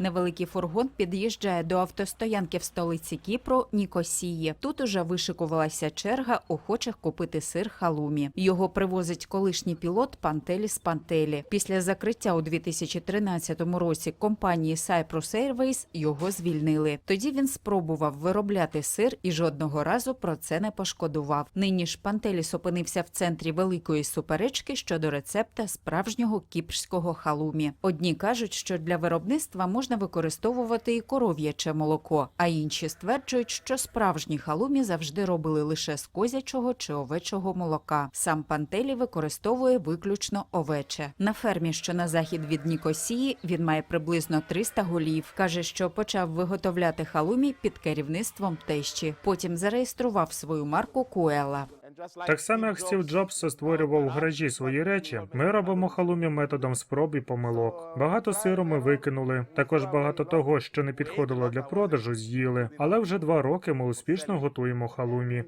Невеликий фургон під'їжджає до автостоянки в столиці Кіпру Нікосії. Тут уже вишикувалася черга охочих купити сир халумі. Його привозить колишній пілот Пантеліс Пантелі. Після закриття у 2013 році компанії Cyprus Airways його звільнили. Тоді він спробував виробляти сир і жодного разу про це не пошкодував. Нині ж Пантеліс опинився в центрі великої суперечки щодо рецепта справжнього кіпрського халумі. Одні кажуть, що для виробництва можна використовувати і коров'яче молоко, а інші стверджують, що справжні халумі завжди робили лише з козячого чи овечого молока. Сам Пантелі використовує виключно овече. На фермі, що на захід від Нікосії, він має приблизно 300 голів. каже, що почав виготовляти халумі під керівництвом тещі. Потім зареєстрував свою марку Куела. Так само, як Стів Джобс створював в гаражі свої речі, ми робимо халумі методом спроб і помилок. Багато сиру ми викинули. Також багато того, що не підходило для продажу, з'їли. Але вже два роки ми успішно готуємо халумі.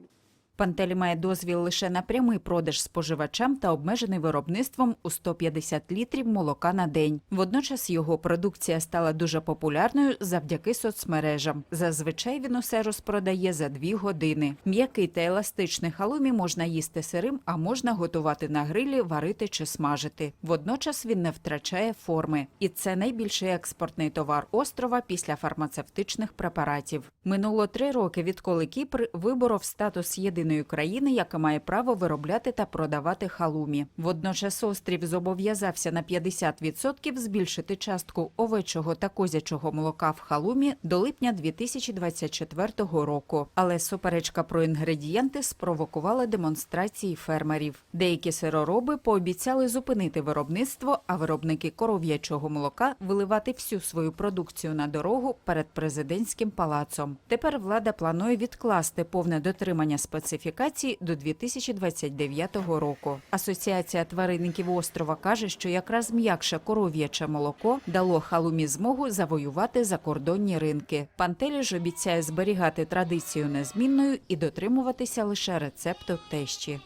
Пантелі має дозвіл лише на прямий продаж споживачам та обмежений виробництвом у 150 літрів молока на день. Водночас його продукція стала дуже популярною завдяки соцмережам. Зазвичай він усе розпродає за дві години. М'який та еластичний халумі можна їсти сирим, а можна готувати на грилі, варити чи смажити. Водночас він не втрачає форми, і це найбільший експортний товар острова після фармацевтичних препаратів. Минуло три роки, відколи Кіпр виборов статус єдиної країни, яка має право виробляти та продавати халумі. Водночас острів зобов'язався на 50% збільшити частку овечого та козячого молока в халумі до липня 2024 року. Але суперечка про інгредієнти спровокувала демонстрації фермерів. Деякі сиророби пообіцяли зупинити виробництво, а виробники коров'ячого молока виливати всю свою продукцію на дорогу перед президентським палацом. Тепер влада планує відкласти повне дотримання специфікацій до 2029 року. Асоціація тваринників острова каже, що якраз м'якше коров'яче молоко дало халумі змогу завоювати закордонні ринки. Пантелі ж обіцяє зберігати традицію незмінною і дотримуватися лише рецепту тещі.